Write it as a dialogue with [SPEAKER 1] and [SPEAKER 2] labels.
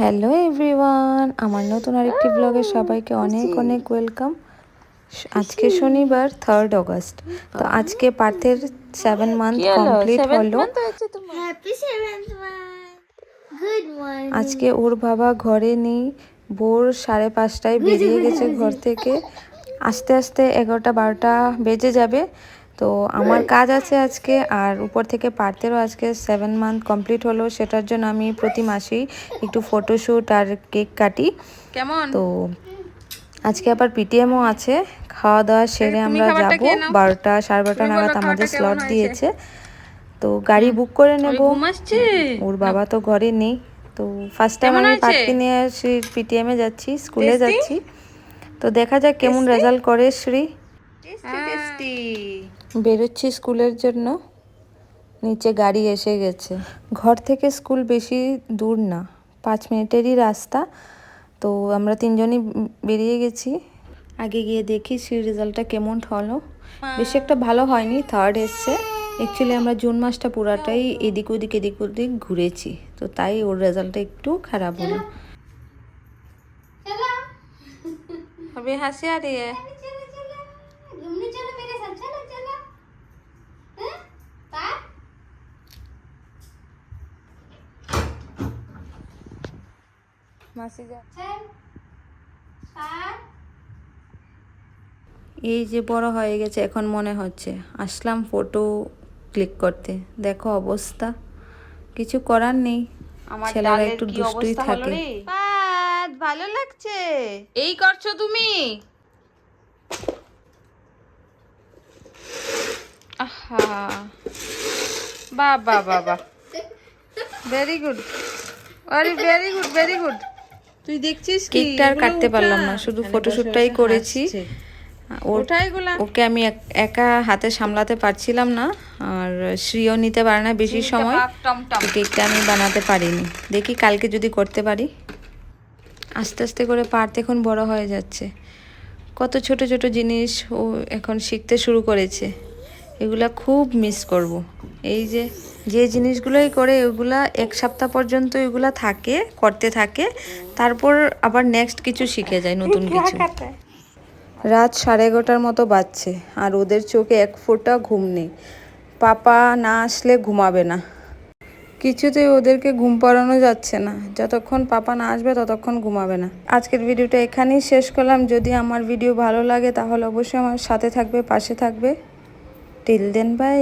[SPEAKER 1] Hello everyone আমার নতুন আরেকটি ব্লগে সবাইকে অনেক অনেক ওয়েলকাম আজকে শনিবার থার্ড অগস্ট তো আজকে পার্থের সেভেন মান্থ কমপ্লিট হলো?
[SPEAKER 2] Happy seventh month. Good morning.
[SPEAKER 1] আজকে ওর বাবা ঘরে নেই ভোর সাড়ে পাঁচটায় বেরিয়ে গেছে ঘর থেকে। আস্তে আস্তে এগারোটা বারোটা বেজে যাবে। তো আমার কাজ আছে আজকে আর উপর থেকে পার্থেরও আজকে সেভেন মান্থ কমপ্লিট হলো। সেটার জন্য আমি প্রতি মাসেই একটু ফটোশ্যুট আর কেক কাটি।
[SPEAKER 3] কেমন?
[SPEAKER 1] তো আজকে আবার পিটিএমও আছে। খাওয়া দাওয়া সেরে আমরা যাব। বারোটা সাড়ে বারোটা নাগাদ আমাদের স্লট দিয়েছে। তো গাড়ি বুক করে নেব। ওর বাবা তো ঘরে নেই। তো ফার্স্ট টাইম আমি? পার্ককে নিয়ে শ্রী পিটিএমে যাচ্ছি স্কুলে যাচ্ছি। তো দেখা যাক কেমন রেজাল্ট করে শ্রী।
[SPEAKER 3] টেস্টি
[SPEAKER 1] বেরোচ্ছি স্কুলের জন্য নিচে গাড়ি এসে গেছে ঘর থেকে স্কুল বেশি দূর না পাঁচ মিনিটেরই রাস্তা তো আমরা তিনজনই উম বেরিয়ে গেছি আগে গিয়ে দেখি সেই রেজাল্টটা কেমন হলো বেশি একটা ভালো হয়নি থার্ড এসছে অ্যাকচুয়ালি আমরা জুন মাসটা পুরাটাই এদিক ওদিক এদিক ওদিক ঘুরেছি তো তাই ওর রেজাল্টটা একটু খারাপ হলো
[SPEAKER 2] चलो
[SPEAKER 3] अभी हंसी आ रही है
[SPEAKER 2] মাসি যাচ্ছেন
[SPEAKER 1] এই যে বড় হয়ে গেছে এখন মনে হচ্ছে। আসলাম ফটো ক্লিক করতে। দেখো অবস্থা। কিছু করার নেই।
[SPEAKER 3] আমার
[SPEAKER 1] ছেলেরা একটু দুষ্টুই থাকে।
[SPEAKER 3] ভালো লাগছে। এই করছ তুমি? আহা। বাহ বাহ very good very good very good তুই দেখছিস কি?
[SPEAKER 1] কেকটা আর কাটতে পারলাম না শুধু
[SPEAKER 3] বসে
[SPEAKER 1] করেছি। ওকে আমি এক- হাতে সামলাতে পারছিলাম না আর শ্রীও নিতে পারে না বেশি সময়। কেকটা আমি বানাতে পারিনি। দেখি কালকে যদি করতে পারি। আস্তে আস্তে করে পার্থ এখন বড় হয়ে যাচ্ছে। কত ছোট ছোট জিনিস ও এখন শিখতে শুরু করেছে। এগুলা খুব মিস করব। এই যে যে জিনিসগুলোই করে ওগুলা এক সপ্তাহ পর্যন্ত এগুলা থাকে করতে থাকে। তারপর আবার নেক্সট কিছু শিখে যায় নতুন কিছু। রাত সাড়ে এগারোটার মতো বাজছে আর ওদের চোখে এক ফোঁটা ঘুম নেই। পাপা না আসলে ঘুমাবে না। কিছুতেই ওদেরকে ঘুম পাড়ানো যাচ্ছে না। যতক্ষণ পাপা না আসবে ততক্ষণ ঘুমাবে না। আজকের ভিডিওটা এখানেই শেষ করলাম। যদি আমার ভিডিও ভালো লাগে তাহলে অবশ্যই আমার সাথে থাকবে পাশে থাকবে। Till then by